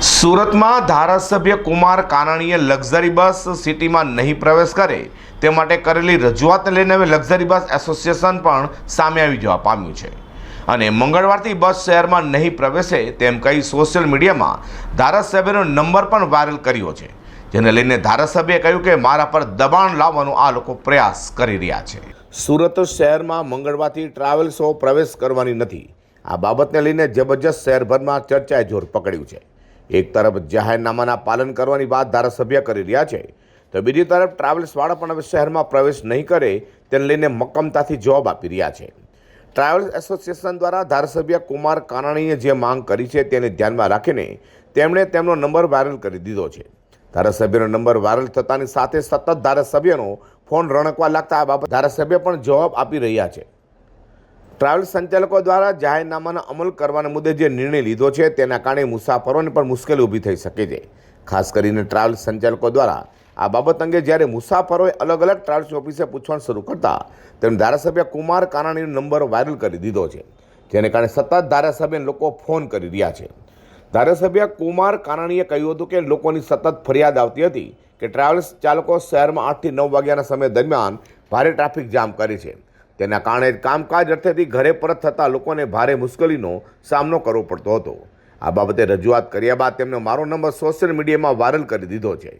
સુરતમાં ધારાસભ્ય Kumar કાનાણીએ luxury bus સિટીમાં નહીં પ્રવેશ કરે તે માટે કરેલી રજૂઆતને લઈને હવે લક્ઝરી બસ એસોસિએશન પણ સામે આવી જવા પામ્યું છે. અને મંગળવારથી બસ શહેરમાં નહીં પ્રવેશે તેમ કહી સોશિયલ મીડિયામાં ધારાસભ્યનો નંબર પણ વાયરલ કર્યો છે, જેને લઈને ધારાસભ્યએ કહ્યું કે મારા પર દબાણ લાવવાનો આ લોકો પ્રયાસ કરી રહ્યા છે. સુરત શહેરમાં મંગળવારથી ટ્રાવેલ્સો પ્રવેશ કરવાની નથી. આ બાબતને લઈને જબરજસ્ત શહેરભરમાં ચર્ચાએ જોર પકડ્યું છે. એક તરફ જાહેરનામાના પાલન કરવાની વાત ધારાસભ્ય કરી રહ્યા છે, તો બીજી તરફ ટ્રાવેલ્સવાળા પણ હવે શહેરમાં પ્રવેશ નહીં કરે તેને લઈને મક્કમતાથી જવાબ આપી રહ્યા છે. ટ્રાવેલ્સ એસોસિએશન દ્વારા ધારાસભ્ય કુમાર કાનાણીએ જે માંગ કરી છે તેને ધ્યાનમાં રાખીને તેમણે તેમનો નંબર વાયરલ કરી દીધો છે. ધારાસભ્યનો નંબર વાયરલ થતાની સાથે સતત ધારાસભ્યનો ફોન રણકવા લાગતા આ બાબત ધારાસભ્ય પણ જવાબ આપી રહ્યા છે. ટ્રાવેલ સંચાલકો દ્વારા જાહેરનામાનો અમલ કરવાના મુદ્દે જે નિર્ણય લીધો છે, તેના કારણે મુસાફરોને પણ મુશ્કેલી ઊભી થઈ શકે છે. ખાસ કરીને ટ્રાવેલ સંચાલકો દ્વારા આ બાબત અંગે જ્યારે મુસાફરોએ અલગ અલગ ટ્રાવેલ્સ ઓફિસે પૂછવાનું શરૂ કરતા, તેમ ધારાસભ્ય કુમાર કાનાણીનો નંબર વાયરલ કરી દીધો છે, જેને કારણે સતત ધારાસભ્યને લોકો ફોન કરી રહ્યા છે. ધારાસભ્ય કુમાર કાનાણીએ કહ્યું હતું કે લોકોની સતત ફરિયાદ આવતી હતી કે ટ્રાવેલ્સ ચાલકો શહેરમાં આઠથી નવ વાગ્યાના સમય દરમિયાન ભારે ટ્રાફિક જામ કરે છે. તેના કારણે કામકાજ અર્થેથી ઘરે પરત થતા લોકોને ભારે મુશ્કેલીનો સામનો કરવો પડતો હતો. આ બાબતે રજૂઆત કર્યા બાદ તેમણે મારો નંબર સોશિયલ મીડિયામાં વાયરલ કરી દીધો છે.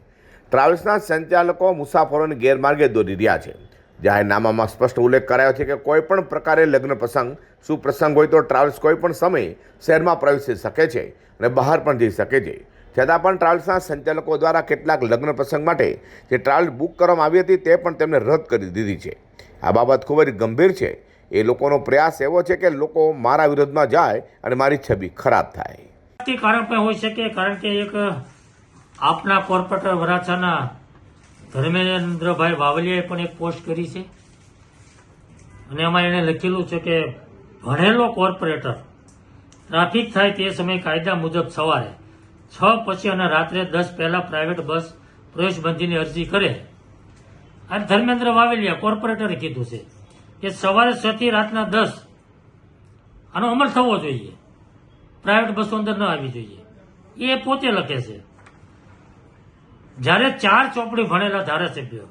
ટ્રાવેલ્સના સંચાલકો મુસાફરોને ગેરમાર્ગે દોરી રહ્યા છે. જાહેરનામામાં સ્પષ્ટ ઉલ્લેખ કરાયો છે કે કોઈ પણ પ્રકારે લગ્ન પ્રસંગ શું પ્રસંગ હોય તો ટ્રાવેલ્સ કોઈ પણ સમયે શહેરમાં પ્રવેશી શકે છે અને બહાર પણ જઈ શકે છે. છતાં પણ ટ્રાવેલ્સના સંચાલકો દ્વારા કેટલાક લગ્ન પ્રસંગ માટે જે ટ્રાવેલ બુક કરવામાં આવી હતી તે પણ તેમને રદ કરી દીધી છે. આ બાબત ખૂબ જ ગંભીર છે. એ લોકોનો પ્રયાસ એવો છે કે લોકો મારા વિરોધમાં જાય અને મારી છબી ખરાબ થાય. કારણ પણ હોઈ શકે, કારણ કે એક આપના કોર્પોરેટર વરાછાના ધર્મેન્દ્રભાઈ વાવલિયાએ પણ એક પોસ્ટ કરી છે. અને એમાં એને લખેલું છે કે, ભણેલો કોર્પોરેટર, ટ્રાફિક થાય તે સમયે કાયદા મુજબ સવારે છ પછી અને રાત્રે દસ પહેલા પ્રાઇવેટ બસ પ્રવેશબંધીની અરજી કરે અને ધર્મેન્દ્ર વાવેલિયા કોર્પોરેટરે કીધું છે કે સવારે છ થી રાતના દસ આનો અમલ થવો જોઈએ. પ્રાઇવેટ બસો અંદર ન આવી જોઈએ. એ પોતે લખે છે. જ્યારે ચાર ચોપડી ભણેલા ધારાસભ્યો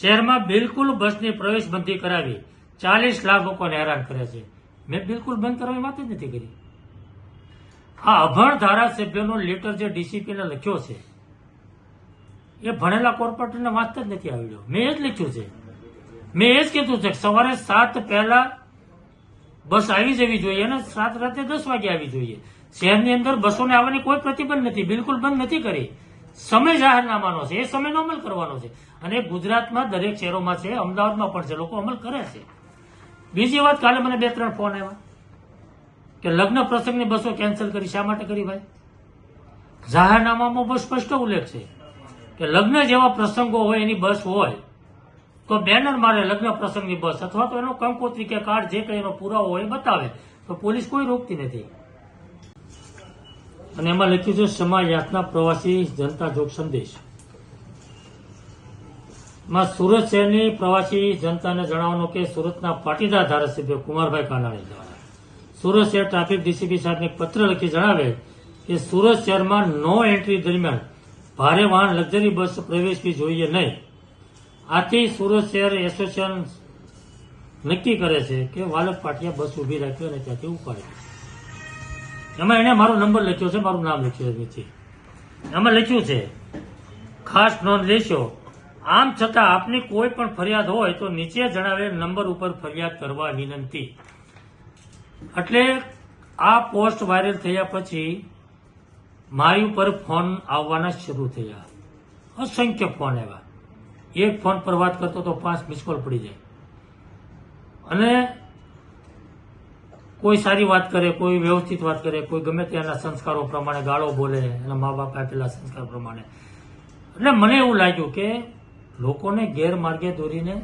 શહેરમાં બિલકુલ બસની પ્રવેશબંધી કરાવી ચાલીસ લાખ લોકોને હેરાન કરે છે. મેં બિલકુલ બંધ કરવાની વાત જ નથી કરી. આ અભણ ધારાસભ્યનો લેટર જે ડીસીપીને લખ્યો છે એ ભણેલા કોર્પોરેટરને વાંચતા જ નથી આવડ્યો મેં એ જ લખ્યું છે. મેં એ જ કીધું છે સવારે સાત પહેલા બસ આવી જવી જોઈએ અને સાત રાતે દસ વાગે આવી જોઈએ. શહેરની અંદર બસોને આવવાની કોઈ પ્રતિબંધ નથી, બિલકુલ બંધ નથી કરી. સમય જાહેરનામાનો છે, એ સમયનો અમલ કરવાનો છે. અને ગુજરાતમાં દરેક શહેરોમાં છે, અમદાવાદમાં પણ છે, લોકો અમલ કરે છે. બીજી વાત, કાલે મને બે ત્રણ ફોન આવ્યા કે લગ્ન પ્રસંગની બસો કેન્સલ કરી, શા માટે કરી ભાઈ? જાહેરનામામાં બહુ સ્પષ્ટ ઉલ્લેખ છે. કે લગ્ન જેવા પ્રસંગો હોય એની બસ હોય, તો બેનર મારે લગ્ન પ્રસંગની બસ અથવા તો એનો કંકોત્રી કે કાર્ડ જે કંઈ એનો પુરાવો હોય બતાવે. તો પોલીસ કોઈ રોકતી નથી. અને એમાં લખ્યું છે, સમાજ પ્રવાસી જનતા જોગ સંદેશ. માં સુરત શહેરની પ્રવાસી જનતાને જણાવવાનું કે સુરતના પાટીદાર ધારાસભ્ય કુમારભાઈ કાનાણી દ્વારા. સુરત શહેર ટ્રાફિક ડીસીપી સાહેબને પત્ર લખી જણાવે કે સુરત શહેરમાં નો એન્ટ્રી દરમિયાન ભારે વાહન લક્ઝરી બસ પ્રવેશવી જોઈએ નહીં. આથી સુરત શહેર એસોસિએશન નક્કી કરે છે કે વાલક પાટિયા બસ ઊભી રાખી અને ત્યાંથી ઉપાડી. એમાં એને મારો નંબર લખ્યો છે, મારું નામ લખ્યું છે નીચે. એમાં લખ્યું છે, ખાસ નોંધ લેશો, આમ છતાં આપની કોઈ પણ ફરિયાદ હોય તો નીચે જણાવેલ નંબર ઉપર ફરિયાદ કરવા વિનંતી. એટલે આ પોસ્ટ વાયરલ થયા પછી મારી ઉપર ફોન આવવાના શરૂ થયા. અસંખ્ય ફોન આવ્યા. એક ફોન પર વાત કરતો તો પાંચ મિસ કોલ પડી જાય. અને કોઈ સારી વાત કરે, કોઈ વ્યવસ્થિત વાત કરે, કોઈ ગમે ત્યાંના સંસ્કારો પ્રમાણે ગાળો બોલે એના મા બાપ આપેલા સંસ્કાર પ્રમાણે. એટલે મને એવું લાગ્યું કે લોકોને ગેરમાર્ગે દોરીને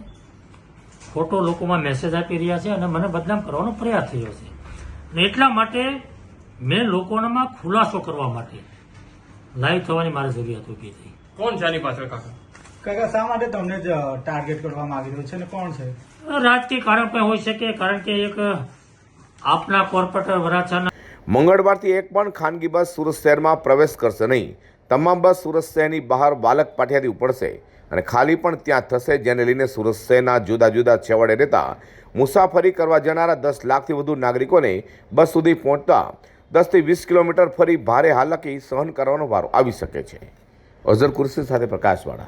ખોટો લોકોમાં મેસેજ આપી રહ્યા છે અને મને બદનામ કરવાનો પ્રયાસ થયો છે. એટલા માટે મેં લોકોનામાં ખુલાસો કરવા માટે લાઈવ થવાની મારે જરૂરિયાત ઊભી થઈ. કોણ છે આની પાછળ કાકા? કાકા શા માટે તમને જ ટાર્ગેટ કરવામાં આવી રહ્યું છે ને કોણ છે? રાજકીય કારણ પણ હોઈ શકે કારણ કે એક આપના કોર્પોરેટર વરાછાના મંગળવારથી એક પણ ખાનગી બસ સુરત શહેરમાં પ્રવેશ કરશે નહીં. તમામ બસ સુરત શહેરની બહાર બાલક પાટિયાથી ઉપડશે અને ખાલી પણ ત્યાં થશે જેને લઈને સુરત શહેરના જુદા જુદા છેવાડે રહેતા મુસાફરી કરવા જનારા દસ લાખથી વધુ નાગરિકોને બસ સુધી પહોંચતા દસથી વીસ કિલોમીટર ફરી ભારે હાલાકી સહન કરવાનો વારો આવી શકે છે. અઝર કુર્સી સાથે પ્રકાશવાળા.